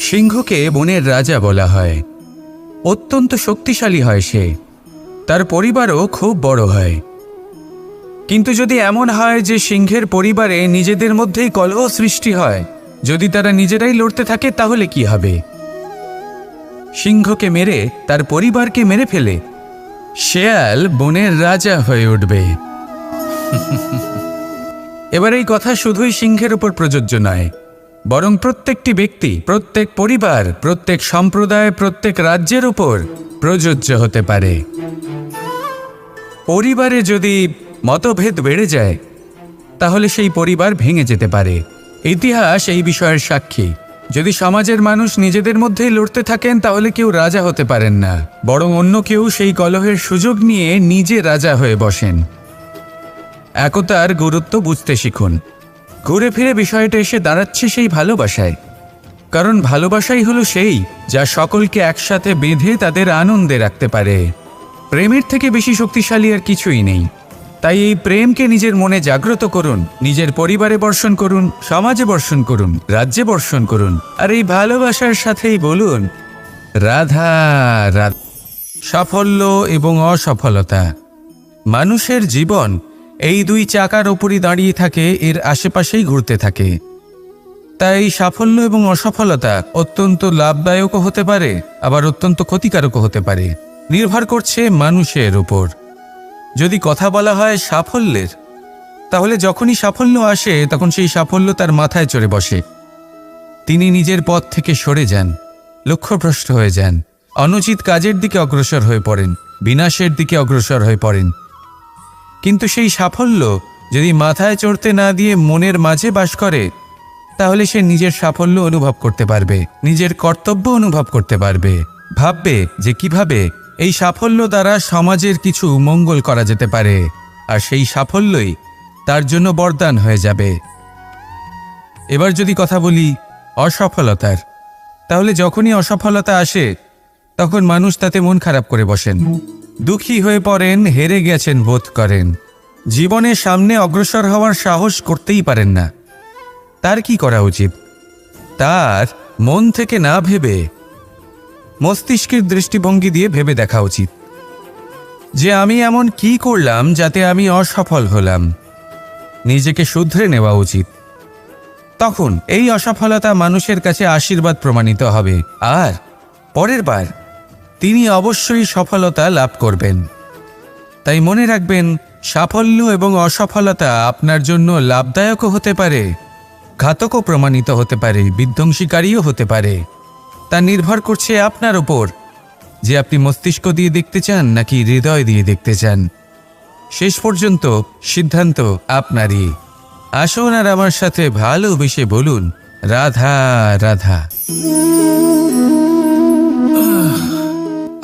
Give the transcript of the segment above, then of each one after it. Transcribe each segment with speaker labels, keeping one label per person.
Speaker 1: সিংহকে বনের রাজা বলা হয়। অত্যন্ত শক্তিশালী হয় সে। তার পরিবারও খুব বড় হয়। কিন্তু যদি এমন হয় যে সিংহের পরিবারে নিজেদের মধ্যেই কলহ সৃষ্টি হয়, যদি তারা নিজেরাই লড়তে থাকে, তাহলে কি হবে? সিংহকে মেরে, তার পরিবারকে মেরে ফেলে। শেয়াল বনের রাজা হয়ে উঠবে। এবার এই কথা শুধুই সিংহের উপর প্রযোজ্য নয়। বরং প্রত্যেকটি ব্যক্তি, প্রত্যেক পরিবার, প্রত্যেক সম্প্রদায়, প্রত্যেক রাজ্যের উপর প্রযোজ্য হতে পারে। পরিবারে যদি মতভেদ বেড়ে যায়, তাহলে সেই পরিবার ভেঙে যেতে পারে। ইতিহাস এই বিষয়ের সাক্ষী। যদি সমাজের মানুষ নিজেদের মধ্যেই লড়তে থাকেন, তাহলে কেউ রাজা হতে পারেন না। বরং অন্য কেউ সেই কলহের সুযোগ নিয়ে নিজে রাজা হয়ে বসেন। একতার গুরুত্ব বুঝতে শিখুন। ঘুরে ফিরে বিষয়টা এসে দাঁড়াচ্ছে সেই ভালোবাসায়। কারণ ভালোবাসাই হলো সেই যা সকলকে একসাথে বেঁধে তাদের আনন্দে রাখতে পারে। প্রেমের থেকে বেশি শক্তিশালী আর কিছুই নেই। তাই এই প্রেমকে নিজের মনে জাগ্রত করুন, নিজের পরিবারে বর্ষণ করুন, সমাজে বর্ষণ করুন, রাজ্যে বর্ষণ করুন, আর এই ভালোবাসার সাথেই বলুন, রাধা রাধা। সাফল্য এবং অসফলতা। মানুষের জীবন এই দুই চাকার ওপরই দাঁড়িয়ে থাকে, এর আশেপাশেই ঘুরতে থাকে। তাই সাফল্য এবং অসফলতা অত্যন্ত লাভদায়কও হতে পারে, আবার অত্যন্ত ক্ষতিকারকও হতে পারে। নির্ভর করছে মানুষের ওপর যদি কথা বলা হয় সাফল্যের, তাহলে যখনই সাফল্য আসে, তখন সেই সাফল্য তার মাথায় চড়ে বসে। তিনি নিজের পথ থেকে সরে যান, লক্ষ্যভ্রষ্ট হয়ে যান, অনুচিত কাজের দিকে অগ্রসর হয়ে পড়েন, বিনাশের দিকে অগ্রসর হয়ে পড়েন। কিন্তু সেই সাফল্য যদি মাথায় চড়তে না দিয়ে মনের মাঝে বাস করে, তাহলে সে নিজের সাফল্য অনুভব করতে পারবে, নিজের কর্তব্য অনুভব করতে পারবে। ভাববে যে কীভাবে এই সাফল্য দ্বারা সমাজের কিছু মঙ্গল করা যেতে পারে, আর সেই সাফল্যই তার জন্য বরদান হয়ে যাবে। এবার যদি কথা বলি অসফলতার, তাহলে যখনই অসফলতা আসে, তখন মানুষ তাতে মন খারাপ করে বসেন। দুঃখী হয়ে পড়েন, হেরে গেছেন বোধ করেন। জীবনের সামনে অগ্রসর হওয়ার সাহস করতেই পারেন না। তার কি করা উচিত? তার মন থেকে না ভেবে মস্তিষ্কের দৃষ্টিভঙ্গি দিয়ে ভেবে দেখা উচিত। যে আমি এমন কি করলাম যাতে আমি অসফল হলাম? নিজেকে শুধরে নেওয়া উচিত। তখন এই অসফলতা মানুষের কাছে আশীর্বাদ প্রমাণিত হবে। আর পরের বার তিনি অবশ্যই সফলতা লাভ করবেন। তাই মনে রাখবেন, সাফল্য এবং অসফলতা আপনার জন্য লাভদায়কও হতে পারে, ঘাতকও প্রমাণিত হতে পারে, বিধ্বংসীকারীও হতে পারে। তা নির্ভর করছে আপনার ওপর যে আপনি মস্তিষ্ক দিয়ে দেখতে চান নাকি হৃদয় দিয়ে দেখতে চান। শেষ পর্যন্ত সিদ্ধান্ত আপনারই। আসুন আর আমার সাথে ভালোবেসে বলুন, রাধা রাধা।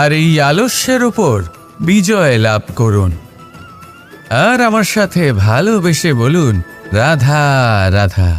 Speaker 1: আর এই আলস্যের উপর বিজয় লাভ করুন। আর আমার সাথে ভালোবেসে বলুন রাধা রাধা।